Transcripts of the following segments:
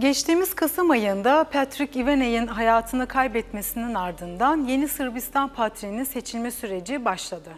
Geçtiğimiz Kasım ayında Patrick Ivaney'in hayatını kaybetmesinin ardından yeni Sırbistan patriğinin seçilme süreci başladı.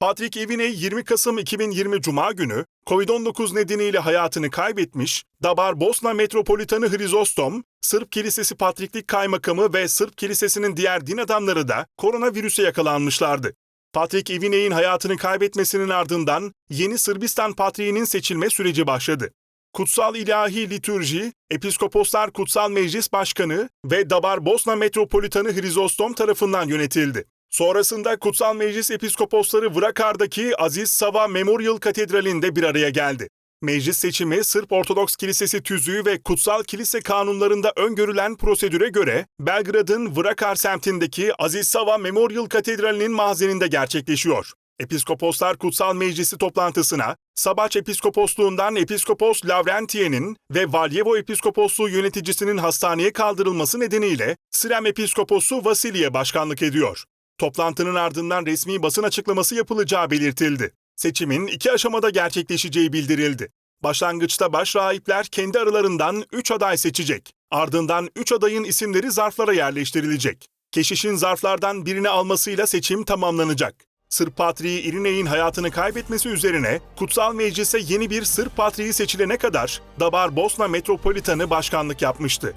Patrick Iviney 20 Kasım 2020 Cuma günü Covid-19 nedeniyle hayatını kaybetmiş, Dabar Bosna Metropolitanı Hrizostom, Sırp Kilisesi Patriklik Kaymakamı ve Sırp Kilisesi'nin diğer din adamları da koronavirüse yakalanmışlardı. Patrick Iviney'in hayatını kaybetmesinin ardından yeni Sırbistan Patriğinin seçilme süreci başladı. Kutsal İlahi Litürji, Episkoposlar Kutsal Meclis Başkanı ve Dabar Bosna Metropolitanı Hrizostom tarafından yönetildi. Sonrasında Kutsal Meclis Episkoposları Vrakar'daki Aziz Sava Memorial Katedrali'nde bir araya geldi. Meclis seçimi Sırp Ortodoks Kilisesi tüzüğü ve kutsal kilise kanunlarında öngörülen prosedüre göre Belgrad'ın Vrakar semtindeki Aziz Sava Memorial Katedrali'nin mahzeninde gerçekleşiyor. Episkoposlar Kutsal Meclisi toplantısına Sabaç Episkoposluğundan Episkopos Lavrentiye'nin ve Valyevo Episkoposluğu yöneticisinin hastaneye kaldırılması nedeniyle Sirem Episkoposu Vasiliye başkanlık ediyor. Toplantının ardından resmi basın açıklaması yapılacağı belirtildi. Seçimin iki aşamada gerçekleşeceği bildirildi. Başlangıçta baş rahipler kendi aralarından 3 aday seçecek. Ardından 3 adayın isimleri zarflara yerleştirilecek. Keşişin zarflardan birini almasıyla seçim tamamlanacak. Sırp Patriği İriney'in hayatını kaybetmesi üzerine Kutsal Meclis'e yeni bir Sırp Patriği seçilene kadar Dabar Bosna Metropolitanı başkanlık yapmıştı.